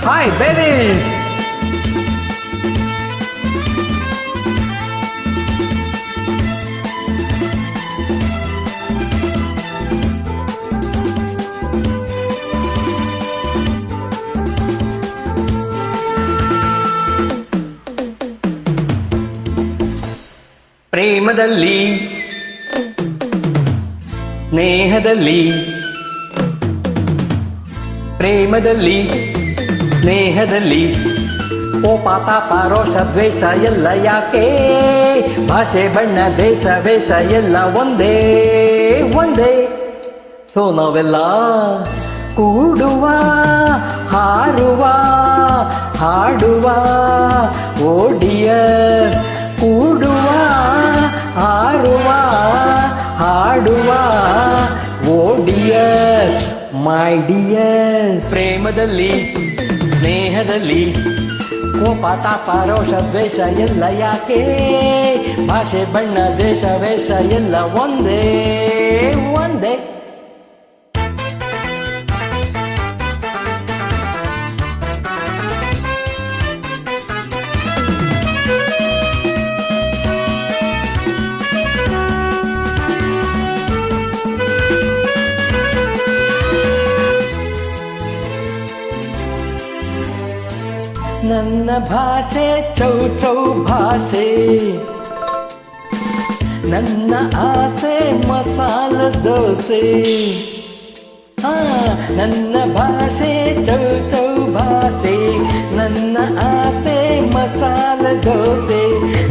Hi, baby! ಪ್ರೇಮದಲ್ಲಿ ಸ್ನೇಹದಲ್ಲಿ ಪ್ರೇಮದಲ್ಲಿ ಸ್ನೇಹದಲ್ಲಿ. ಓ ಪಾಪ ಪಾರೋಷ ದ್ವೇಷ ಎಲ್ಲ ಯಾಕೆ? ಭಾಷೆ, ಬಣ್ಣ, ದೇಶ, ವೇಷ ಎಲ್ಲ ಒಂದೇ ಒಂದೇ. ಸೋ ನಾವೆಲ್ಲ ಕೂಡುವ, ಹಾರುವ, ಹಾಡುವ, ಓಡಿಯ, ಕೂಡುವ, ಹಾರುವ, ಹಾಡುವ, ಓಡಿಯ ಮೈ ಡಿಯರ್ ಪ್ರೇಮದಲ್ಲಿ ಸ್ನೇಹದಲ್ಲಿ ಕೋಪ ತಾಪ ರೋಷ ದ್ವೇಷ ಎಲ್ಲ ಯಾಕೆ? ಭಾಷೆ ಬಣ್ಣ ದೇಶ ವೇಷ ಎಲ್ಲ ಒಂದೇ ನನ್ನ ಭಾಷೆ, ಚೌ ಚೌ ಭಾಷೆ. ನನ್ನ ಆಸೆ, ಮಸಾಲ ದೋಸೆ. ಹಾ, ನನ್ನ ಭಾಷೆ, ಚೌ ಚೌ ಭಾಷೆ. ನನ್ನ ಆಸೆ, ಮಸಾಲ ದೋಸೆ.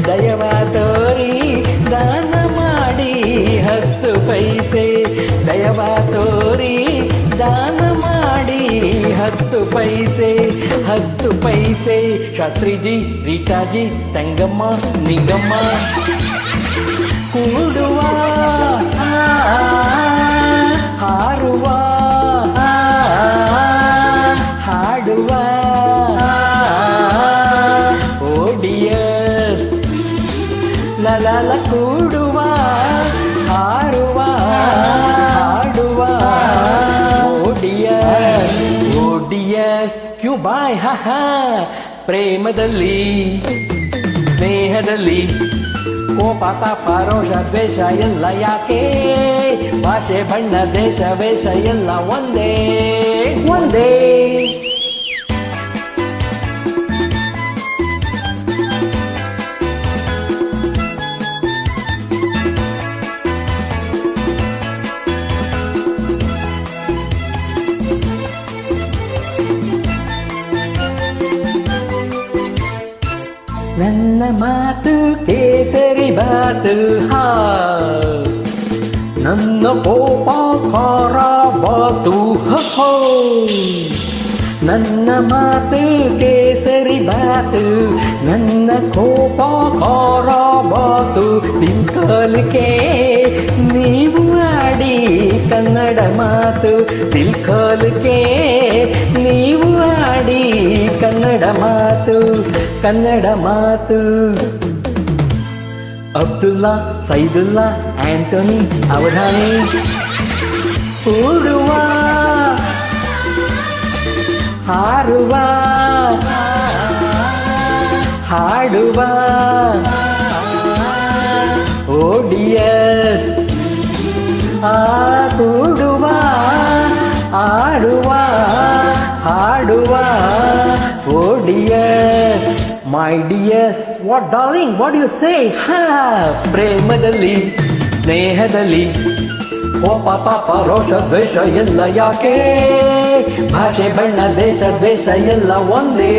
ದಯವ ತೋರಿ ದಾನ ಮಾಡಿ ಹತ್ತು ಪೈಸೆ. ದಯವ ತೋರಿ ದಾನ ಮಾಡಿ ಹತ್ತು ಪೈಸೆ. ಹತ್ತು ಪೈಸೆ ಶಾಸ್ತ್ರಿಜಿ ರೀಟಾಜಿ ತಂಗಮ್ಮ ನಿಂಗಮ್ಮ ಕೂಡುವ ಆ, ಹಾರುವ ಆ, ಹಾಡುವ ಓಡಿಯರ್ ಲಲ ಬಾಯ್ ಹ. ಪ್ರೇಮದಲ್ಲಿ, ಸ್ನೇಹದಲ್ಲಿ, ಕೋಪ, ತಾಪ, ರೋಷ, ದ್ವೇಷ ಎಲ್ಲ ಯಾಕೆ? ಭಾಷೆ, ಬಣ್ಣ, ದೇಶ, ವೇಷ ಎಲ್ಲ ಒಂದೇ. ಒಂದೇ. ನನ್ನ ಮಾತು ಕೇಸರಿ ಬಾತು ಹಾ ನನ್ನ ಕೋಪ ಖಾರ ಬಾತು ಹೋ ನನ್ನ ಮಾತು ಕೇಸರಿ ಬಾತು ನನ್ನ ಕೋಪ ಖಾರ ಬಾತು ತಿಳ್ಕೊಲಿಕ್ಕೆ ನೀವು ಆಡಿ ಕನ್ನಡ ಮಾತು ತಿಳ್ಕೊಲಿಕ್ಕೆ ನೀವು ಆಡಿ ಕನ್ನಡ ಮಾತು ಕನ್ನಡ ಮಾತು ಅಬ್ದುಲ್ಲಾ ಸೈದುಲ್ಲಾ ಆಂಟೋನಿ ಅವಧಾನಿ ಕೂಡುವ ಹಾರುವ ಹಾಡುವ ಓಡಿಯರ್ my dears what darling what you say ಪ್ರೇಮದಲ್ಲಿ ಸ್ನೇಹದಲ್ಲಿ ಕೋಪ ಪಾಪ ರೋಷ ದ್ವೇಷ ಎಲ್ಲ ಯಾಕೆ ಭಾಷೆ ಬಣ್ಣ ದೇಶ ದ್ವೇಷ ಎಲ್ಲ ಒಂದೇ